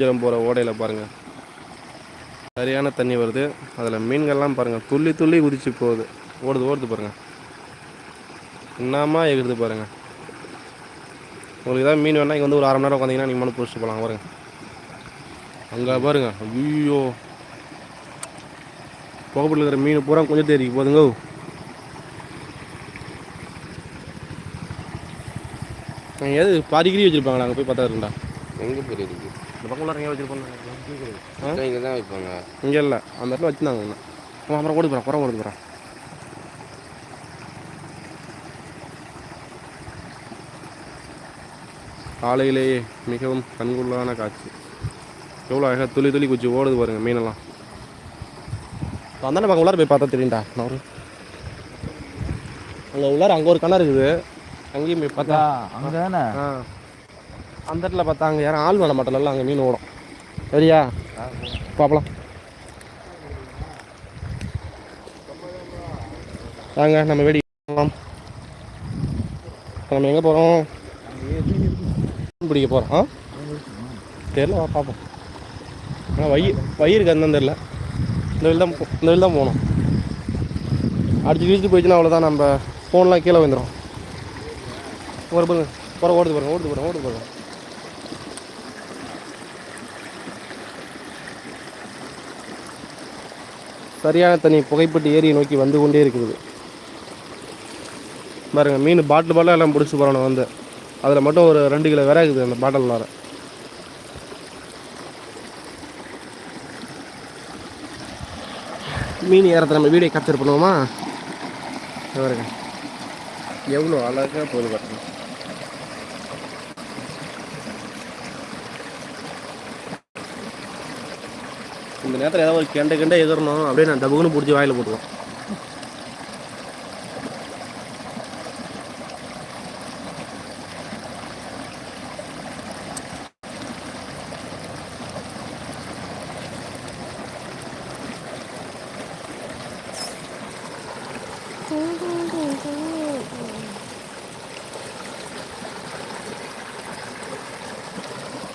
ஜலம் போகிற ஓடையில் பாருங்கள் சரியான தண்ணி வருது. அதில் மீன்கள்லாம் பாருங்கள் துள்ளி துள்ளி குதிச்சு போகுது. ஓடுது ஓடுது பாருங்கள் என்னமா எகுது பாருங்கள் உங்களுக்கு ஏதாவது மீன் வேணால் இங்கே வந்து ஒரு அரை மணி நேரம் உட்காந்திங்கன்னா நீங்கள் மனு பிடிச்சிட்டு போகலாம் பாருங்க. அங்கே பாருங்க. ஐயோ. புகப்பட்டில் இருக்கிற மீன் பூரா கொஞ்சம் தெரிவிக்கு போதுங்க. எது பாதி வச்சுருப்பாங்களா? அங்கே போய் பார்த்தா இருக்குண்டா எங்கே போய் இருக்குது இந்த பக்கம் உள்ள எங்கேயா வச்சுருப்பாங்க? இங்கே தான் வைப்பாங்க இங்கே இல்லை. அந்த இடத்துல வச்சுருந்தாங்க ஒன்று அப்புறம் ஓடி போகிறேன் ஓடி போகிறேன் காலையிலேயே மிகவும் கண்கொள்ளான காட்சி. எவ்வளோ அழகாக துளி துளி குச்சி ஓடுது பாருங்க மீனெல்லாம். அந்தாண்ட பக்கம் உள்ளார போய் பார்த்தா தெரியும்டா நான் ஒரு அங்கே உள்ளார அங்கே ஒரு கிணறு இருக்குது. அங்கேயும் போய் பார்த்தா அங்கே தானே ஆ. அந்த இடத்துல பார்த்தா அங்கே யாரும் ஆள் வேலை மாட்டல. அங்கே மீன் ஓடும். சரியா? பார்க்கலாம் வாங்க நம்ம வெடி போகலாம். நம்ம எங்கே போகிறோம் மீன் பிடிக்க போகிறோம் தெரியல பார்ப்போம் ஆனால் வயிறு வயிறுக்கு அந்த தெரியல. இந்த வெளில தான் இந்த வெளில தான் போகணும். அடிச்சு கிழிச்சு போயிடுச்சுன்னா அவ்வளோதான் நம்ம ஃபோன்லாம் கீழே வந்துடும் ஒரு பாருங்க போகிற ஓடுது பாருங்க ஓடுது பாருங்க ஓடுது பாருங்க. சரியான தண்ணி புகைப்பட்டு ஏரியை நோக்கி வந்து கொண்டே இருக்குது. பாருங்க மீன் பாட்டில் பாட்டில் எல்லாம் பிடிச்சி போகிறோம் வந்து. அதில் மட்டும் ஒரு ரெண்டு கிலோ விறகுது அந்த பாட்டில் மீன் ஏறத்தை நம்ம வீடியோ கேப்சர் பண்ணுவோமா? பாருங்க. எவ்வளோ அழகாக போகுது பாருங்க. இந்த நேரத்தில் ஏதாவது ஒரு கெண்டை கெண்டை எகிறணும் அப்படியே நான் டபுக்குன்னு பிடிச்சி வாயில் போட்டுவோம்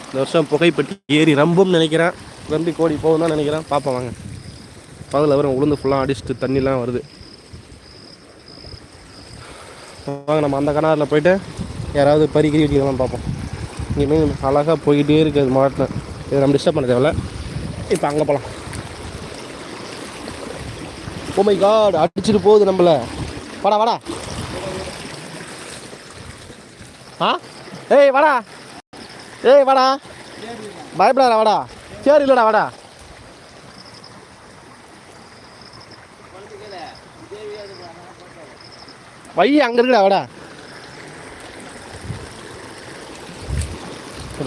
இந்த வருஷம் புகைப்பட்டி ஏறி ரொம்பவும் நினைக்கிறேன். ரம்பி கோடி போகும் தான் நினைக்கிறேன். பார்ப்போம் வாங்க. பகலில் வரும் உளுந்து ஃபுல்லாக அடிச்சுட்டு தண்ணிலாம் வருது. வாங்க நம்ம அந்த கணாரில் போயிட்டு யாராவது பறிக்கிரி வெட்டிக்கலாம் பார்ப்போம் இனிமேல் அழகாக போய்கிட்டே இருக்குது மாட்டில். இதை நம்ம டிஸ்டர்ப் பண்ண தேவையில்ல. இப்போ அங்கே போகலாம் ஓமை oh மை காட் அடிச்சுட்டு போகுது நம்மள. வாடா வாடா. ஆ? ஏய் வாடா. ஏய் வாடா. பயப்படாதா வாடா. சரி இல்லடா வாடா. வை அங்கே இருக்குடா வாடா.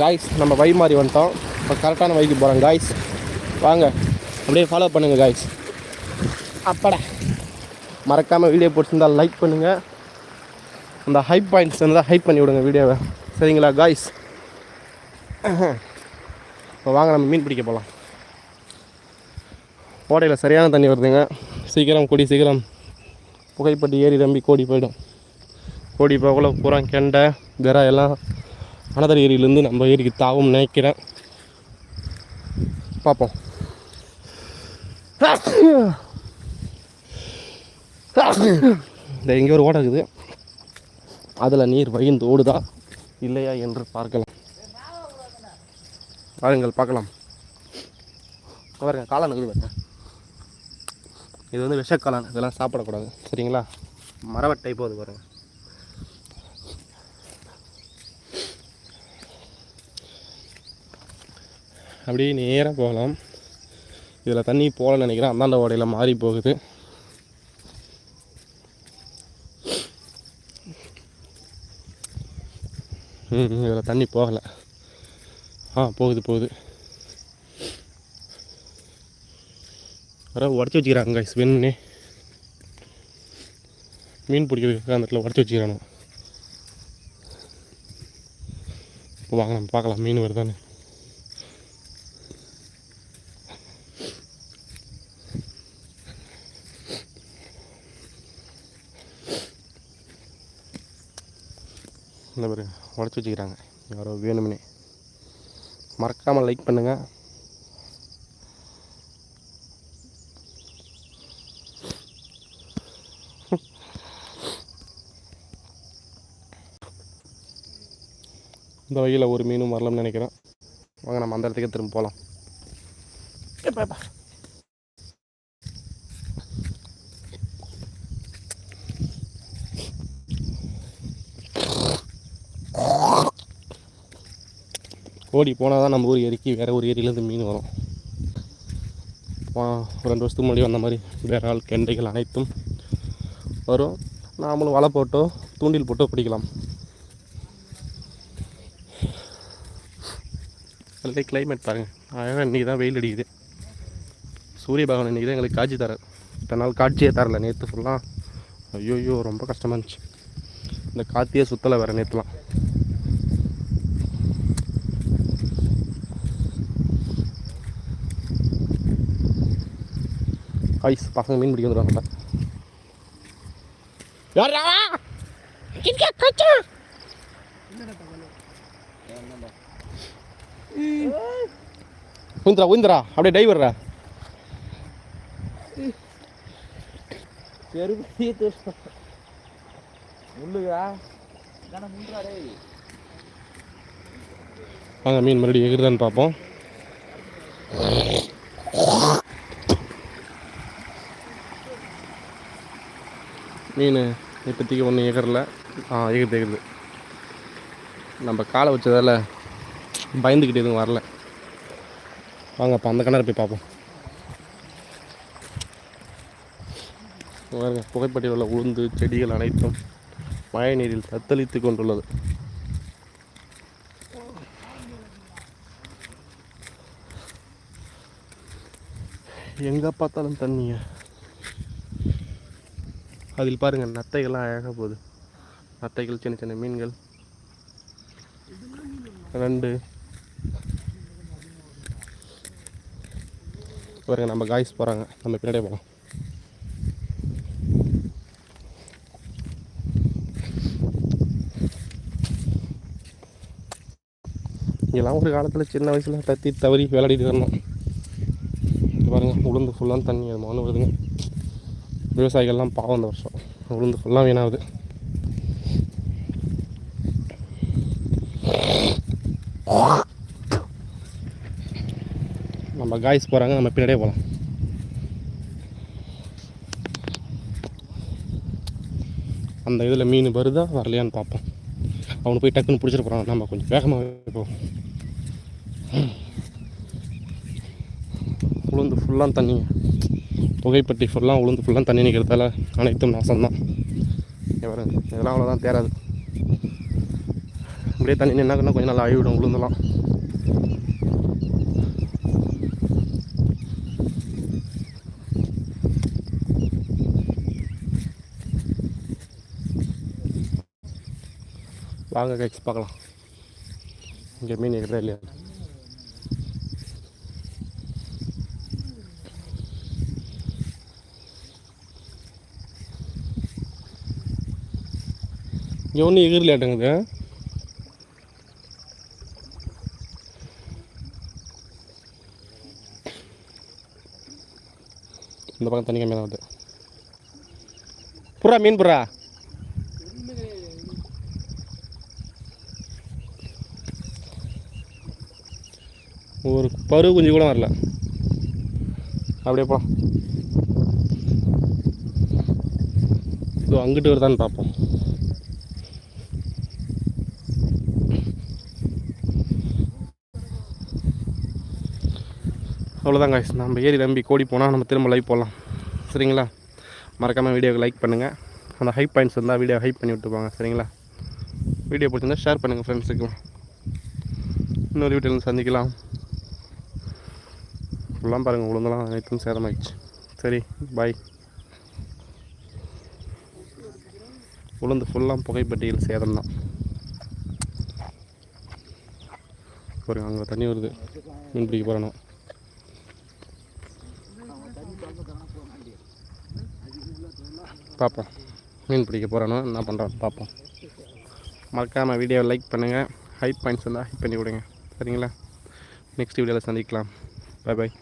காய்ஸ் நம்ம வை மாதிரி வந்துட்டோம். இப்போ கரெக்டான வைக்கு போகிறோம் காய்ஸ் வாங்க. அப்படியே ஃபாலோ பண்ணுங்கள் காய்ஸ் அப்பாடா. மறக்காமல் வீடியோ பிடிச்சிருந்தால் லைக் பண்ணுங்கள் அந்த ஹைப் பாயிண்ட்ஸ் இருந்தால் ஹைப் பண்ணி விடுங்க வீடியோவை சரிங்களா காய்ஸ் இப்போ வாங்க நம்ம மீன் பிடிக்க போகலாம் ஓடையில் சரியான தண்ணி வருதுங்க. சீக்கிரம் கொடி சீக்கிரம். புகைப்பட்டு ஏறி நம்பி கோடி போயிடும். கோடி போகல பூரா கெண்டை விரா எல்லாம் அனதர் ஏரியிலேருந்து நம்ம ஏரிக்கு தாவும் நினைக்கிறேன். பார்ப்போம். இந்த எங்கேயோ ஒரு ஓடை இருக்குது. அதில் நீர் வழிந்து ஓடுதா இல்லையா என்று பார்க்கலாம். பாருங்கள் பார்க்கலாம். பாருங்க காளான் இருக்குது பாருங்க. இது வந்து விஷக்காளான் இதெல்லாம் சாப்பிடக்கூடாது சரிங்களா? மரவட்டை போகுது பாருங்க. அப்படியே நேராக போகலாம். இதில் தண்ணி போகலன்னு நினைக்கிறேன் அந்தாண்ட ஓடையில் மாறி போகுது. ம் இதில் தண்ணி போகலை. ஆ போகுது போகுது. யாராவது உடச்சி வச்சுக்கிறாங்க கைஸ் வேணும்னே. மீன் பிடிக்கிறதுக்காக அந்த இடத்துல உடச்சி வச்சுக்கிறானு. இப்போ வாங்க நம்ம பார்க்கலாம் மீன் வருதானே இந்த பாரு உடச்சி வச்சுக்கிறாங்க. யாரோ வேணும்னே. மறக்காமல் லைக் பண்ணுங்கள் இந்த வகையில் ஒரு மீனும் வரலாம்னு நினைக்கிறேன். வாங்க நம்ம அந்த இடத்துக்கே திரும்ப போகலாம் ஓடி போனால் தான் நம்ம ஊர் ஏரிக்கு வேறு ஒரு ஏரியிலேருந்து மீன் வரும். ஒரு ரெண்டு வருஷத்துக்கு முன்னாடி வந்த மாதிரி வேறு ஆள் கெண்டைகள் அனைத்தும் வரும். நாமளும் வலை போட்டோ தூண்டில் போட்டோ பிடிக்கலாம். நல்ல கிளைமேட் பாருங்கள் அழகாக இன்றைக்கி தான் வெயில் அடிக்குது. சூரிய பகவான் இன்றைக்கி தான் எங்களுக்கு காட்சி தர இத்தனை நாள் காட்சியே தரல நேற்று ஃபுல்லாக ஐயோயோ ரொம்ப கஷ்டமாக இருந்துச்சு. இந்த காற்றியே சுற்றலை வேறு நேற்றுலாம் ஐஸ் பசங்க மீன் பிடிக்க வந்துடுவாங்க உந்திரா உந்திரா அப்படியே டைவர்ரா வாங்க மீன் மறுபடியும் எகிருதான்னு பார்ப்போம். மீன் இப்போதைக்கு ஒன்றும் எகரல ஆ எகிருது எகிருது நம்ம காலை வச்சதால் பயந்துக்கிட்டு எதுவும் வரல. வாங்க அப்போ அந்த கிணறு போய் பார்ப்போம். பாருங்க புகைப்பட்டியில் உள்ள உளுந்து செடிகள் அனைத்தும் மழை நீரில் தத்தளித்து கொண்டுள்ளது. எங்கே பார்த்தாலும் தண்ணியை அதில் பாருங்கள் நத்தைகள்லாம் அழகாக போகுது. நத்தைகள் சின்ன சின்ன மீன்கள். ரெண்டு. பாருங்க நம்ம காய்ஸ் போகிறாங்க நம்ம பின்னாடியே போகலாம் இதெல்லாம் ஒரு காலத்தில் சின்ன வயசில் தத்தி தவறி விளையாடிட்டு இருந்தோம். பாருங்கள் உளுந்து ஃபுல்லாக தண்ணி அது மண்ணு வருதுங்க. விவசாயிகள்லாம் பாவம் இந்த வருஷம். உளுந்து ஃபுல்லாக வீணாகுது. நம்ம காய்ஸ் போகிறாங்க நம்ம பின்னாடியே போகலாம் அந்த இதில் மீன் வருதா வரலையான்னு பார்ப்போம். அவனை போய் டக்குன்னு பிடிச்சிட்டு போகிறான் நம்ம கொஞ்சம் வேகமாக போவோம். உளுந்து ஃபுல்லாக தண்ணி புகைப்பட்டி ஃபுல்லாக உளுந்து ஃபுல்லாக தண்ணி நிற்கிறதால அனைத்தும் நாசம்தான். இவர் இதெல்லாம் அவ்வளோதான் தேராது அப்படியே தண்ணி நின்னாக்கன்னா கொஞ்சம் நாள் ஆகிவிடும் உளுந்தெல்லாம். வாங்க கைஸ் பார்க்கலாம். இங்கே மீன் இருக்கிறதா இல்லையா? இங்கே ஒன்றும் எகிரலாட்டங்குது இந்த பக்கம் தண்ணி கம்மியாக தான் வருது. புறா மீன் புறா. ஒரு பரு குஞ்சு கூட வரல. அப்படியே போ. இதோ அங்கிட்டு வருதான்னு பார்ப்போம். அவ்வளோதான் காய்ஸ் நம்ம ஏறி நம்பி கோடி போனால் நம்ம திரும்ப லைவ் போடலாம். சரிங்களா? மறக்காமல் வீடியோக்கு லைக் பண்ணுங்கள் அந்த ஹைப் பாயிண்ட்ஸ் இருந்தால் வீடியோ ஹைப் பண்ணி விட்டுப்பாங்க சரிங்களா? வீடியோ பிடிச்சிருந்தா ஷேர் பண்ணுங்கள் ஃப்ரெண்ட்ஸுக்கு இன்னொரு வீட்டில் சந்திக்கலாம். ஃபுல்லாக பாருங்கள் உளுந்தெல்லாம் அனைத்தும் சேதமாயிடுச்சு. சரி பாய் உளுந்து ஃபுல்லாக புகைப்பட்டியில் சேதம் தான் ஒரு அங்கே தண்ணி வருது. மீன் பிடிக்க போகிறோம் பார்ப்போம். மீன் பிடிக்க போகிறானோ என்ன பண்ணுறோம் பார்ப்போம். மறக்காமல் வீடியோவை லைக் பண்ணுங்கள் ஹைப் பாயிண்ட்ஸ் இருந்தால் ஹைப் பண்ணி விடுங்க சரிங்களா? நெக்ஸ்ட் வீடியோவில் சந்திக்கலாம். Bye bye